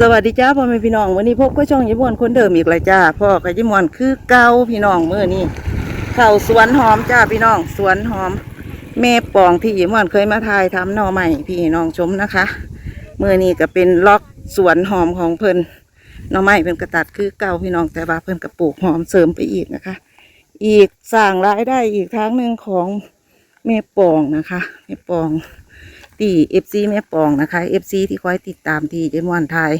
สวัสดีจ้าพ่อแม่พี่น้องวันนี้พบก็ช่องยิมวนคนเดิมอีกแล้วจ้าพ่อกับยิมวนคือเก่าพี่น้องเมื่อนี้เข้าสวนหอมจ้าพี่น้องสวนหอมแม่ปองที่ยิมวนเคยมาถ่ายทำหน่อใหม่พี่น้องชมนะคะเมื่อนี้ก็เป็นล็อกสวนหอมของเพิ่นหน่อไม้เพิ่นกระตัดคือเก่าพี่น้องแต่ว่าเพิ่นกระปลูกหอมเสริมไปอีกนะคะ อีกสร้างรายได้อีกทางหนึ่งของแม่ปองนะคะแม่ปอง ที่เอฟซีแม่ปองนะคะเอฟซีที่คอยติดตามที่เจมวันไทย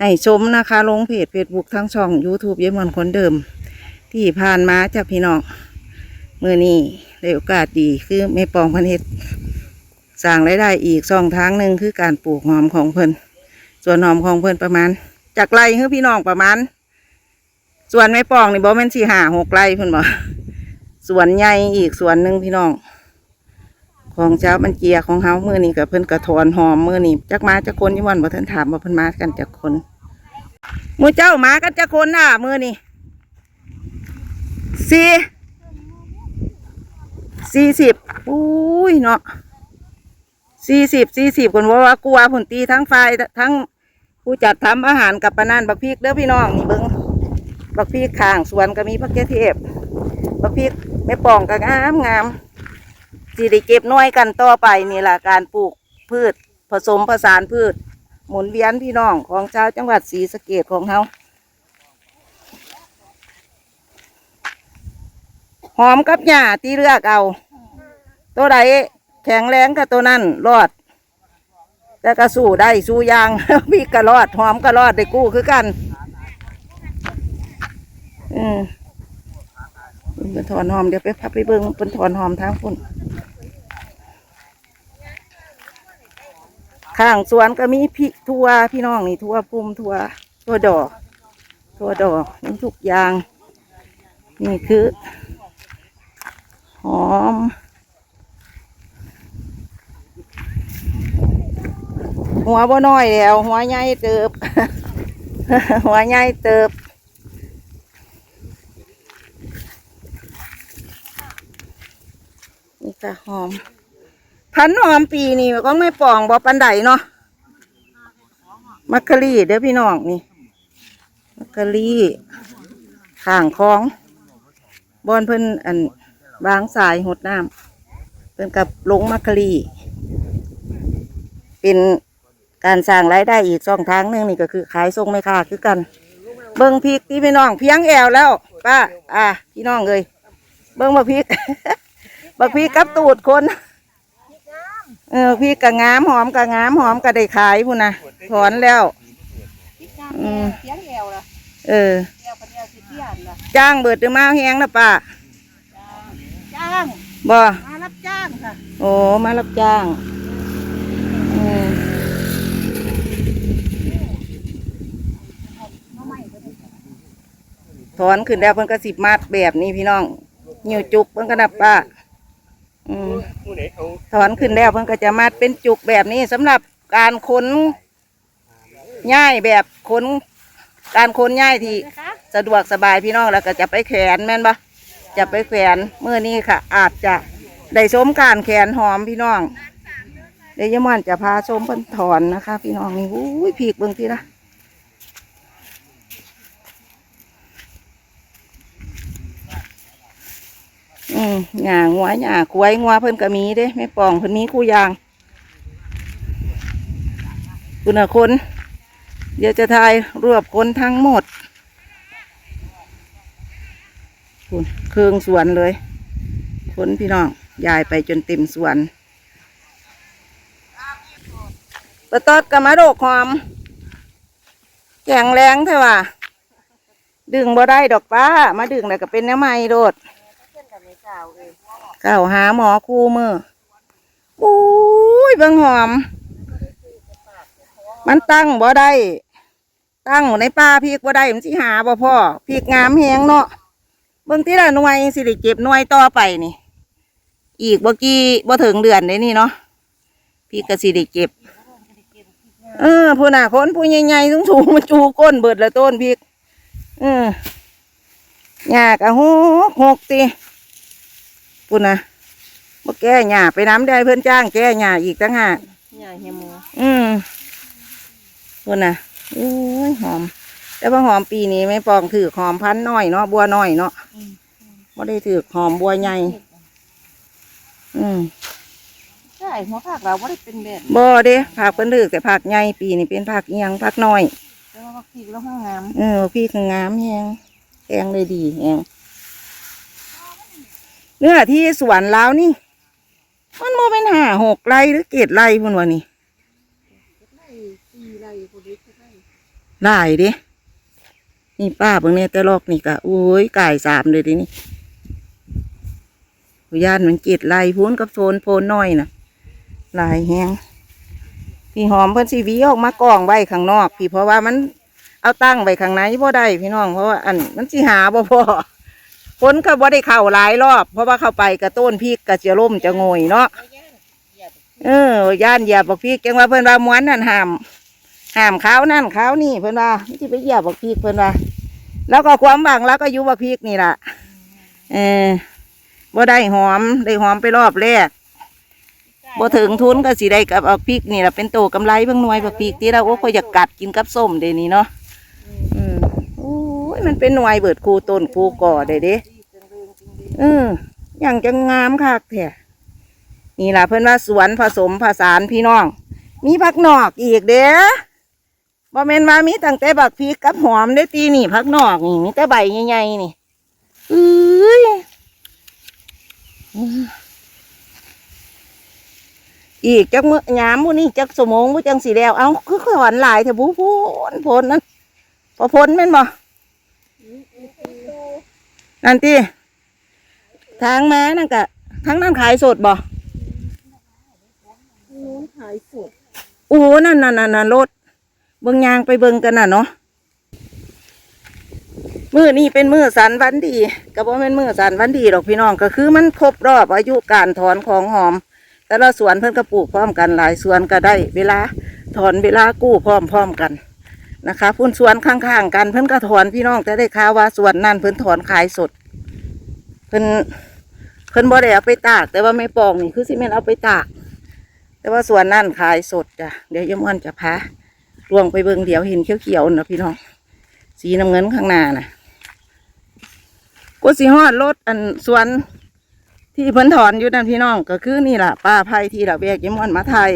ให้ชมนะคะลงเพจเฟซบุ๊กทั้งช่อง YouTube เยมวันคนเดิม ที่ผ่านมาจากพี่น้องเมื่อนี้ได้โอกาสดีคือแม่ปองพันเฮ็ดสร้างรายได้อีกช่องทางหนึ่งคือการปลูกหอมของเพิ่นส่วนหอมของเพิ่นประมาณ จากไรคือพี่น้องประมาณ ส่วนแม่ปองนี่บอกแม่นสี่ห้าหกไรเพิ่นบอกส่วนใหญ่อีกส่วนหนึ่งพี่น้อง ของเจ้ามันเจียของเฮามือนี้กับเพิ่นกระถอนหอมมือนี้จักมาจักคนยี่วันบ่ทันถามว่าเพิ่นมากันจักคนมู่เจ้ามากันจักคนน่ะมือนี้สี่สี่สิบอุ้ยเนาะสี่สิบสี่สิบคนว่าว่ากลัวผลตีทั้งฝ่ายทั้งผู้จัดทำอาหารกับปนันบักพริกเด้อพี่น้องนี่เบิ้งบักพริกข้างสวนก็มีพักเกเทพบักพริกแม่ป่องก็งามงาม สิได้เก็บน้อยกันต่อไปนี่แหละการปลูกพืช ผสมผสานพืช หมุนเวียนพี่น้องของชาวจังหวัดศรีสะเกดของเขาหอมกับหญ้าที่เลือกเอา ตัวใดแข็งแรงกับตัวนั้นรอด แต่ก็สู้ได้สู้ยางพี่ก็รอดหอมก็รอดได้กู้คือกัน อืมเป็นถอนหอมเดี๋ยวไปพับไปเบิ้งเป็นถอนหอมทางพุ่น ข้างสวนก็มีพี่ทัวพี่น้องนี่ทัวพุ่มทัวทัวดอก ทัวดอกนี่ทุกอย่าง นี่คือ หอม หัวบ่น้อยแล้ว หัวใหญ่เติบ หัวใหญ่เติบนี่ค่ะหอม พันหอมปีนี่ก็ไม่ปองบ่ปันไดเนาะมักกะลีเด้อพี่น้องนี่มักกะลีข้างคลองบอนเพิ่นอันบางสายหดน้ำเพิ่นกับลงมักกะลีเป็นการสร้างรายได้อีกช่องทางหนึ่งนี่ก็คือขายส่งไม่ค่าคือกัน เบิ้งพริกที่พี่น้องเพียงแอวแล้วป้าอะพี่น้องเลยเบิ้งบักพริกบักพริกกับตูดคน เออพี่กะงามหอมกะงามหอมกะได้ขายพุ่นนะถอนแล้วอืมเสียงแอวล่ะเออ แอวเป็นแอวสิเทียนล่ะจ้างเบิดจะมาแหงนะป้าจ้าง บ่มารับจ้างค่ะโอ้มารับจ้างอืมถอนขึ้นแล้วเพิ่นก็สิบมัดแบบนี้พี่น้องนิ้วจุกเพิ่นก็นับป้า อืมถอนขึ้นแล้วเพิ่นก็จะมัดเป็นจุกแบบนี้สำหรับการขนย่ายแบบขนการขนย่ายที่นะคะสะดวกสบายพี่น้องแล้วก็จะไปแขวนแม่นปะจะไปแขวนเมื่อนี้ค่ะ อาจจะได้ชมการแขวนหอมพี่น้องเดี๋ยวยายมอนจะพาชมเพิ่นถอนนะคะ พี่น้องนี่อุ้ยพีกเบิ่งทีละ อืมหญ้างัวหญ้าควายงัวเพิ่นก็มีเด้แม่ปองเพิ่นมีคู่ยางคุณน่ะคน เดี๋ยวจะทายรวบคนทั้งหมดคุณเครื่องสวนเลย คนพี่น้องยายไปจนเต็มสวนปะตอดกับมาโดกหอมแข็งแรงเถอะว่ะดึงบ่ได้ดอกป้า มาดึงแล้วก็เป็นน้ำไม้โดด เก่าวหาหมอคู่มืออุ้ยเบิ่งหอม มันตั้งบ่ได้ ตั้งในป่าพริกบ่ได้มันสิหาบ่พ่อพริกงามแหงเนาะเบิ่งที่ละหน่วยสิได้เก็บหน่วยต่อไปนี่ อีกบ่กี่บ่ถึงเดือนเลยนี่เนาะพริกก็สิได้เก็บ เออผู้น่ะคนผู้ใหญ่ๆสูงๆมันจูก้นเบิดละต้นพริกเออหญ้ากอะหกหกติ ผู้น่ะบ่แก้หญ้าไปน้ำได้เพิ่นจ้าง แก้หญ้าอีกตั้งหากใหญ่เฮียหมูอืมพุ่นน่ะโอ้ยหอม แต่ว่าหอมปีนี้ไม่ปองถือหอมพันธุ์น้อยเนาะบัวน้อยเนาะไม่ได้ถือหอมบัวใหญ่อืมใช่หัวผักเราไม่ได้เป็นแบบบ่เด้ผักเป็นถือแต่ผักใหญ่ปีนี้เป็นผักเอียงผักน้อยแต่ว่าพริกแล้วห้างงามเออพี่คืองามแฮงแกงเลยดีแฮง เนื้อที่สวนแล้วนี่ มันโมเป็นหาหกไร่หรือเกตไร่พุ่นวะนี่ไร่สี่ไร่คนนี้ไร่หลายด้นี่ป้าเบิ่งเนี่ยแต่ลอกนี่กะโอ้ยก่ายสามเลยดินี่ย่านมันเกตไร่พูนกับโซนโพนน้อยน่ะหลายแฮงพี่หอมเพิ่นสิหวีออกมากองไว้ข้างนอก พี่เพราะว่ามันเอาตั้งไว้ข้างในบ่ได้พี่น้องเพราะว่าอันมันสิหาบ่พอ ฝนก็บ่ได้เข้าหลายรอบ เพราะว่าเข้าไปกระต้นพริกกระเจะล่มจะโงยเนาะเออย่านเหยียบบักพริกจังว่าเพิ่นว่าม้วนนั่นห้ามห้ามเขานั่นเขานี่เพิ่นว่าไม่สิไปเหยียบบักพริกเพิ่นว่า แล้วก็ความหวังแล้วก็ยู่บักพริกนี่แหละเออบ่ได้หอมได้หอมไปรอบแรกบ่ถึงทุนก็สิได้กับบักพริกนี่แหละเป็นโตกำไรเบิ่งหน่วยบักพริกที่เราโอ้ก็อยากกัดกินกับส้มเดยวนี้เนาะ มันเป็นหน่วยเบิดคูต้นคูก่อได้เด้เอออย่างจะงามคักแท้นี่ล่ะเพื่อนว่าสวนผสมผสานพี่น้อง มีผักนอกอีกเด้อบ่แม่นว่ามีตั้งแต่บักพริกกับหอมได้ตีนี่ผักนอกนี่มีแต่ใบใหญ่ๆนี่เอ้ยอีกจักมื้อยามมื้อนี้จักสมองมื้อจังสีแล้ว เอาคือขอนหลายแถวบุพูนพนนั่นพอพ้นแม่นบ่ นั่นติทางแมานั่นกะทางนั้นขายสดบ่นู้นขายสดโอ้นั่นนั่นนั่นนั่นรถเบิ่งยางไปเบิ่งกันน่ะเนาะมือนี่เป็นมือสันวันดีก็บ่แม่นมือสันวันดีหรอกพี่น้องก็คือมันครบรอบอายุการถอนของหอม แต่ละสวนเพิ่นก็ปลูกพร้อมกันหลายสวนก็ได้ เวลาถอนเวลากู้พร้อมพร้อมกัน นะคะพุ่นสวนข้างๆกันเพิ่นก็ถอนพี่น้องแต่ได้ข่าวว่าสวนนั่นเพิ่นถอนขายสด เพิ่นเพิ่นบ่ได้เอาไปตาก แต่ว่าไม่ปองนี่คือสิแม่นเอาไปตาก แต่ว่าสวนนั่นขายสดจ้ะเดี๋ยวยมวันจะพาลวงไปเบิ่งเดี๋ยวเห็นเขียวๆนะพี่น้อง สีน้ำเงินข้างหน้าน่ะกูสีฮอดรถอันสวนที่เพิ่นถอนอยู่นั่นพี่น้องก็คือนี่แหละป้าไผ่ที่ละเวกยมวันมาไทย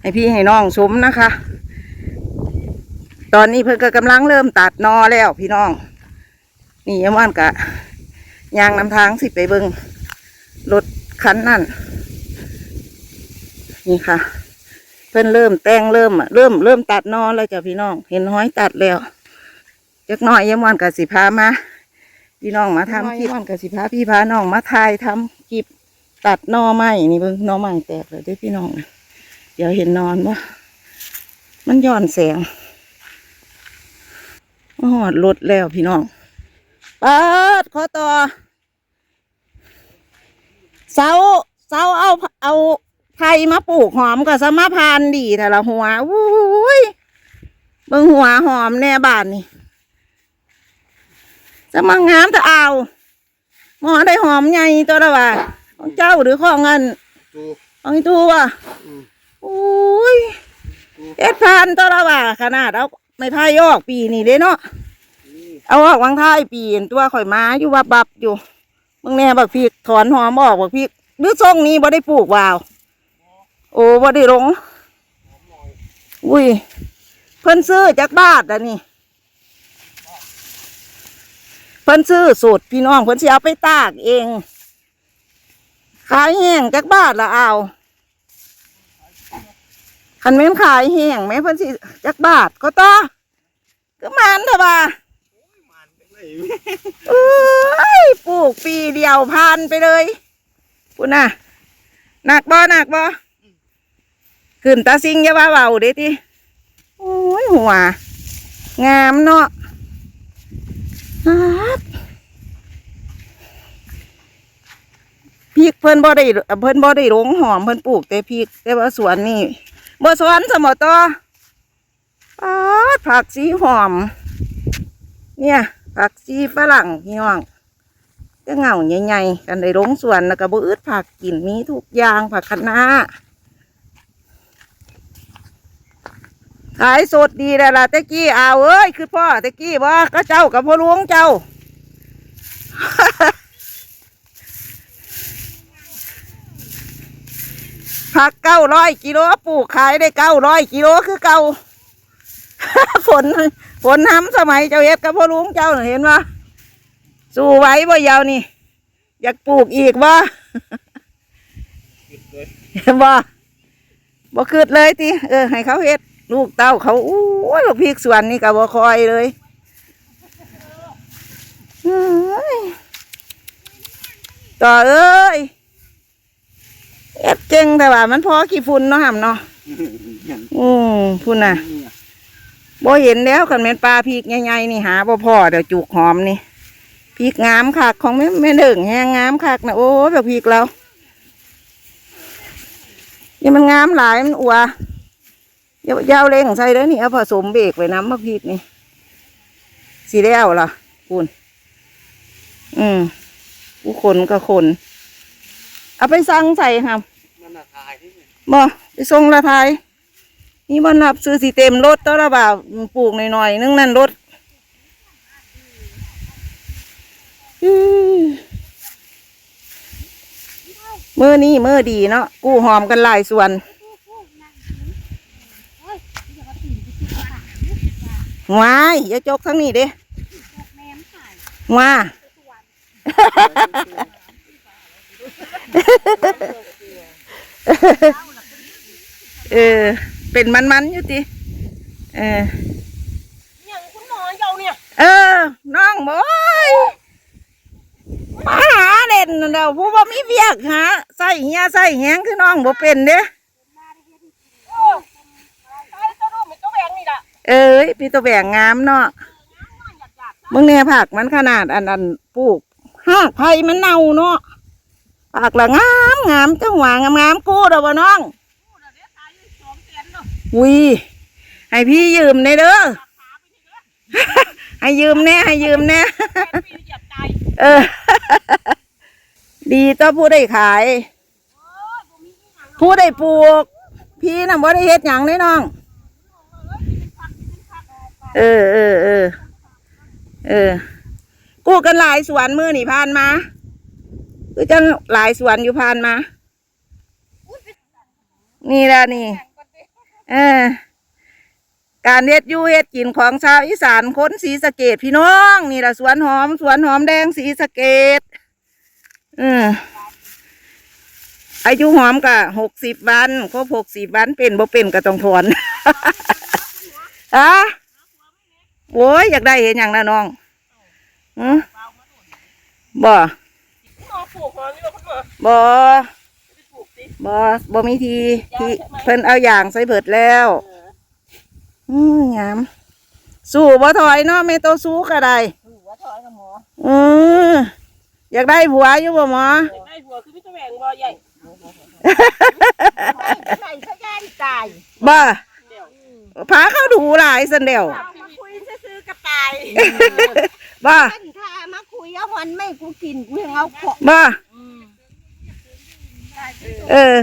ให้พี่ให้น้องชมนะคะ ตอนนี้เพิ่นก็กำลังเริ่มตัดนอแล้วพี่น้อง นี่ยมวันกะยางนำทางสิไปเบิ่งรถคันนั่น นี่ค่ะ เพิ่นเริ่มแต่งเริ่มอะเริ่มเริ่มตัดนอแล้วจ้ะพี่น้อง เห็นห้อยตัดแล้วจักหน่อยยมวันกับสิพามาพี่น้องมาทำคลิปวันกับสิพาพี่พาน้องมาถ่ายทำคลิปตัดนอไม้นี่เบิ่งนอไม้แตกเลยด้อพี่น้องเดี๋ยวเห็นนอนว่ามันย้อนแสง มาหอดรถแล้วพี่น้องปัดขอต่อเสาเสาเอาเอาไผ่มาปลูกหอมกับสมาพานดีแต่ละหัวอุ้ยเบิ่งหัวหอมแน่บ้านนี่จะมางามแต่เอาหมอได้หอมใหญ่ตัวละว่าของเจ้าหรือของเงินดูของอีตัวว่ะอุ้ยเอ็ดพันตัวละว่าขนาดเอา ไม่พายออกปีนี่เลยเนาะเอาออกวังท้ายปีนตัวข่อยมาอยู่บับบับอยู่มึงแน่บักพีกถอนหอมออกบักพีกหรือทรงนี้บ่ได้ปลูกวาว โอ้บ่ได้ลงอุ้ย เพิ่นซื้อจากบ้านอะนี่ เพิ่นซื้อสูตรพี่น้องเพิ่นสิเอาไปตากเอง ขายแห้งจากบ้านละเอา คันแม่นขายแห้งแม่เพิ่นสิจากบาทก็ต่อก็มันเถอะบ่าเอ้ยปลูกปีเดียวพันไปเลยพูดน่ะหนักบ่หนักบ่ขึ้นตาซิงอย่าว่าเบาเด้ติโอ้ยหัว งามเนาะฮัดพริกเพิ่นบ่ได้เพิ่นบ่ได้ลงหอมเพิ่นปลูกแต่พริกแต่ว่าสวนนี่ บ่สวนสมอต่อปาดผักสีหอม เนี่ย ผักชีฝรั่งพี่น้องจะเงาใหญ่ๆกันได้ลงสวนแล้วก็บ่อึดผักกินมีทุกอย่างผักคะน้าขายสดดีแล้วล่ะตะกี้เอาวเอ้ยคือพ่อตะกี้ว่ก็เจ้ากับพ่อหลวงเจ้า ผักเก้าร้อยกิโลปลูกขายได้เก้าร้อยกิโลคือเก่าฝนฝนน้ำสมัยเจ้าเฮ็ดกับพ่อลุงเจ้าเห็นว่าสู้ไว้บ่ยาวนี่ อยากปลูกอีกบ่บ่บ่คืดเลยติเออให้เขาเฮ็ด ลูกเต้าเขาอู้ยลูกพริกสวนนี่ก็บ่คอยเลยเอ้ยต่อเอ้ย เอ็ดเก่งแต่ว่ามันพอขี้ฝุ่นเนาะห่ำเนาะอืมพุ่นน่ะบ่เห็นแล้วกันแม่นปลาพริกใหญ่ๆนี่หาบ่พอเดี๋ยวจุกหอมนี่พริกงามคักของแม่แม่เดิ่งแฮงงามคักนะโอ้ยแบบพริกเรานี่มันงามหลายมันอัวเดี๋ยวยาวเร่งใส่แล้วนี่เอาผสมเบรกไว้น้ำมะพริกนี่สีแล้วล่ะคุณอืมผู้คนก็คน เอาไปสั่งใส่ครับมันน่ะทายที่นี่บ่ไปส่งละทายนี่มันนับซื้อสีเต็มรถตัวละบาทปลูกหน่อยๆนึงนั่นรถอื้อมือนี่มือดีเนาะกู้หอมกันหลายส่วนวายอย่าจกทั้งนี้เด้ว้า เออ เป็นมันๆอยู่ติเอออย่างคุณหมอเยาเนี่ยเออน้องบอยมาหาเด่นเดี๋ยวผู้บ่มีเวียกหาใส่เฮียใส่แหงคือน้องบ่เป็นเด้โอ้ใช้ตัวรูปมันก็แหวงนี่ล่ะเอ้ยพี่ตัวแบ่งงามเนาะมึงเนี่ยผักมันขนาดอันอันปลูกหากไผ่มันเน่าเนาะ ผักละงามงามจังหวะงามงามๆกูเด้อบ่น้องพูดอะเดี๋ยวตายอยู่สองแสนเนาะวิให้พี่ยืมในอยเด้อให้ยืมแน่ให้ยืมแน่แสนปีเหยียบตายเออ ดีต่อผู้ได้ขาย ผู้ได้ปลูก พี่น่ะบ่ได้เฮ็ดหยังเลยน้อง เออเออเออเออ กู้กันหลายสวนมือนี่ผ่านมา คือจังหลายสวนอยู่ผ่านมา นี่ละนี่ เออ การเฮ็ดอยู่เฮ็ดกินของชาวอีสานคนสีสะเกดพี่น้อง นี่ละสวนหอม สวนหอมแดงสีสะเกดอืมอายุหอมกะหกสิบวันครบหกสิบวันเป็นบ่เป็นก็ต้องถอนอะโอ้ยอยากได้เห็นอย่างนะน้องอืมบ่คุณหมอ หอมนี่ว่าคุณหมอบ่ไปปลูกสิบ่บ่มีทีที่เพิ่นเอาอย่างใส่เบิดแล้วอืมงามสู้บ่ถอยเนาะไม่โตวสู้ก็ได้ถือว่าถอยกับหมออืออยากได้ผัวอยู่บ่หมออยากได้หัวคือพี่ตะแหวงบ่ใหญ่ใส่ขยานตายบ่เดี๋ยวพาเข้าดูหลายสันเดียวมาคุยซื้อๆกระต่ายบ่ท่านถ้ามาคุยเอาวันไม่กูกินกูยังเอาของบ่ เออ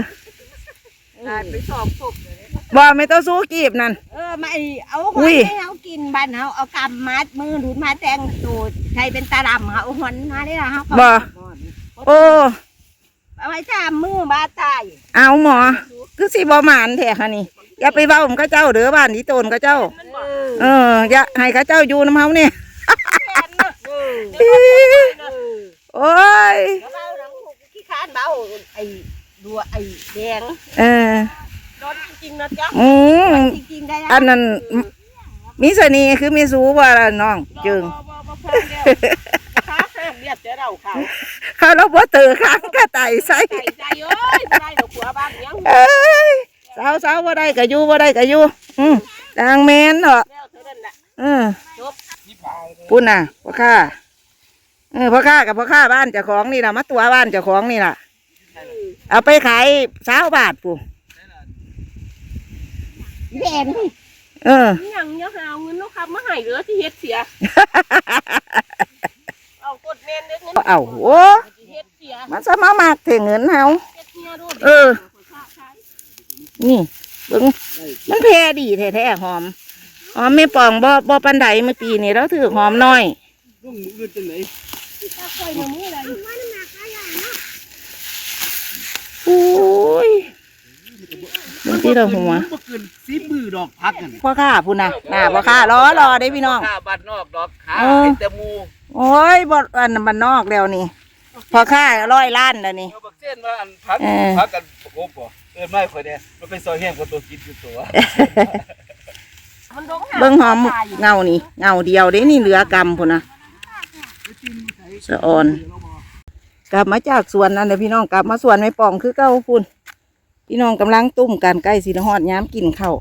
ตายไปสอบศพเลยบ่ไม่ต้องสู้กีบนั่น เออไม่เอาอุ้หอนยให้เขากินบ้านเขาเอากำมัดมือหลุดมาแต่งตัวใช้เป็นตาดำเขาเอาหอนมาได้ละเขาก็บ่โอ้เอาไว้ทำมือมาตายเอาหมอ คือสิบ่หมานแท้ค่ะนี่อย่าไปเว้าผมเขาเจ้าเด้อบ้านที่โตนเขาเจ้าเออเอออย่าให้เขาเจ้าอยู่น้ำเฮาเนี่ยเออโอ้ยแล้วเบาหนังถูกขี้ค้านเบาไอ้ ดัวไอ้แดงเออร้อนจริงๆนะจ๊ะอืมจริงๆได้อันนั้นมิสนีคือมิสูว่าล่ะน้องจึงบ่บ่บ่เพิ่มแล้วค้าแซ่บเรียบเจ้าเราเขาเขาเราบ่เตือค้างกระไตใส่ใส่ใจเอ้ยไม่ได้ดอกหัวบ้านเนี้ยเอ้ยสาวสาวบ่ได้ก็อยู่บ่ได้ก็อยู่อืมทางแม่นเนาะแล้วเท่านั้นแหละอืมจบปุ่นน่ะพ่อข้าเออพ่อข้ากับพ่อข้าบ้านเจ้าของนี่ล่ะมาตัวบ้านเจ้าของนี่ล่ะ เอาไปขายสาวบาทปู่แดงนี่เออยังยังหาเงินลูกค้ามาให้เหลือที่เฮ็ดเสีย เอากดเน้นเด้เงินเอาโอ้เฮ็ดเสียมันสมามากเถเงินเฮาเฮ็ดเสียด้วยเออ นี่เบิ่งมันแพร่ดีแท้ๆหอมหอมไม่ปองบ่บ่ปันไดเมื่อปีนี้เราถือหอมน้อยลุงมือจังไหนโอ้ยเบิ่งที่เราหัวบ่เกินสิบมือดอกพักกันพ่อข้าพุ่นน่ะน่ะพ่อข้ารอรอได้พี่น้อง ข้าบ้านนอกดอกขาเออ ไอ้แต่หมูโอ้ยบ่อันนั้นมันนอกแล้วนี่พ่อข้าร้อยล้านแล้วนี่ เอาบักเส้นว่าอันพักเออ พักกันโอ้โหบ่เอิ้นไม่ค่อยเด้มันเป็นซอยแห้งกว่าตัวกินอยู่ตัวมันลงหาเบิ่งหอมเงานี่เงาเดียวเด้นี่เหลือกำพุ่นน่ะสะออน กลับมาจากสวนนั่นเด้อพี่น้องกลับมาสวนไม่ปองคือเก้าพุ่นพี่น้องกำลังตุ้มกันใกล้สิฮอดย้ำกินเข้าว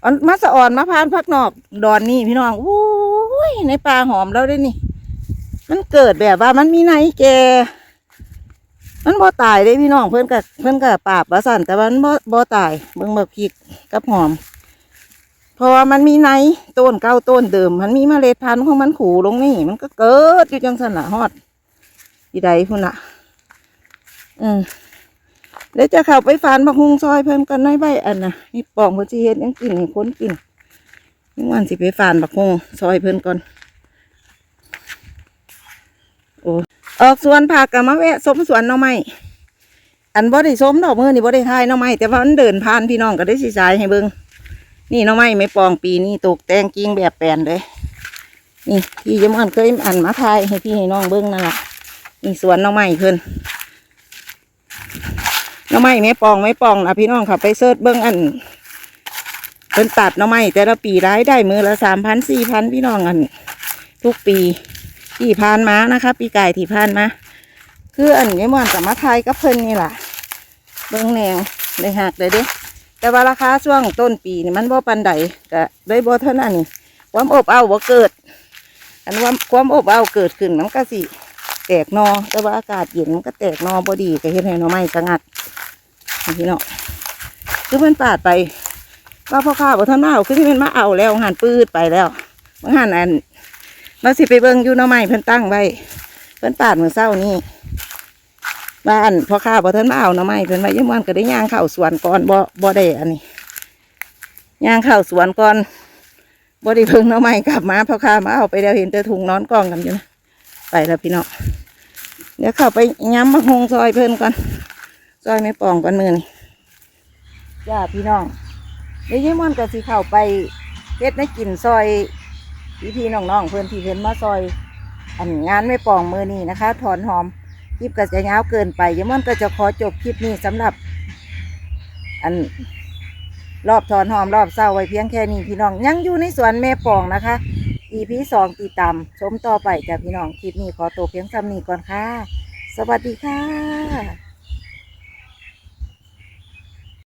เอันมาสะอ่อนมาพานพักนอกดอนนี่พี่น้องโอ้ยในป่าหอมแล้วได้นี่ มันเกิดแบบว่ามันมีไหนแก มันบ่ตายเด้พี่น้องเพิ่อนกับเพิ่อนกับปราบว่าสั่นแต่วันบ่บ่ตายเบิ่งบักพริกกับหอมเพราะว่ามันมีในต้นเก้าต้นเดิม มันมีเมล็ดพันธุ์ของมันขู่ลงนี่ มันก็เกิดอยู่จังสันละฮอด อีใดพุ่นละอืมเดี๋ยวจะเข้าไปฟานบักฮุงซอยเพิ่มกันในอยใบอันน่ะนี่ปองเพิ่นสิเฮ็ดยังกินให้คนกินนี่วันสิไปฟานบักฮุงซอยเพิ่นก่อนโอ้ออกสวนผักกับมาแวะสมสวนหน่อไม้อันบ่ได้สมดอกมือนี่บ่ได้ทายหน่อไม้แต่ว่ามันเดินผ่านพี่น้องก็ได้สิสายให้เบิ่งนี่หน้องไม้ไม่ปองปีนี่ตกแต่งกิ่งแบบแปลนเลยนี่พี่ยมอันเคยอันมาทายให้พี่ให้น้องเบิ้งนั่นแหละ นี่สวนน้องไม้เพิ่นน้องไม้ไม่ปองไม่ปองนะพี่น้องค่ะไปเสิร์ชเบิ้องอันเพิ่นตัดน้องไม้แต่ละปีรายได้มือละสามพันสี่พันพี่น้องอัน ทุกปีที่ผ่านมานะคะ ปีไกายที่ผ่านมาคืออันยมอันกับมาทายกับเพิ่นนี่แหละเบิ้องแนงเลยหักเลยเด้แต่ว่าราคาช่วงต้นปีนี่มันบ่ปันใดก็ได้บ่เท่านั้นนี่ความอบเอาวบ่เกิด อันคว่าความอบเอาเกิดขึ้นมันก็สิ แตกนอแต่ว่าอากาศเย็นมันก็แตกนอบ่ดีก็เฮ็ดให้นอไม้สงัดนี่พี่น้องคือเพิ่นปาดไปว่าพ่อข้าบ่ทันมาเอาคือสิเป็นมาเอาแล้วหันปืดไปแล้วบางหันอันเราสิไปเบิ่งอยู่นอไม้เพิ่นตั้งไว้เพิ่นปาดเมื้อเช้านี่บ้านพ่อข้าบ่ทันมาเอาหน่อไม้เพิ่นว่ายังวันก็ได้ย่างเข้าสวนก่อนบ่บ่ได้อันนี้ย่างเข้าสวนก่อนบ่ได้เพิ่งหน่อไม้กลับมาพ่อข้ามาเอาไปแล้วเห็นแต่ถุงนอนกองกันอยู่นะ ไปแล้วพี่น้องเดี๋ยวเข้าไปย้ำมะฮงซอยเพิ่นก่อนซอยไม่ปองก่อนมือนี่จ้าพี่น้องเดี๋ยวยังวันก็สิเข้าไปเฮ็ดให้กินซอยพี่พี่ๆน้องๆเพิ่อนที่เพิ่นมาซอย อันงานไม่ปองมือนี่นะคะ ถอนหอมคลิปก็จะยาวเกินไปยมอนก็จะขอจบคลิปนี้สำหรับ อันรอบถอนหอมรอบเศร้าไว้เพียงแค่นี้พี่น้องยังอยู่ในสวนแม่ปองนะคะ อีพีสองตีตามชมต่อไปจ้ะพี่น้องคลิปนี้ขอตัวเพียงซ้ำนี้ก่อนค่ะ สวัสดีค่ะ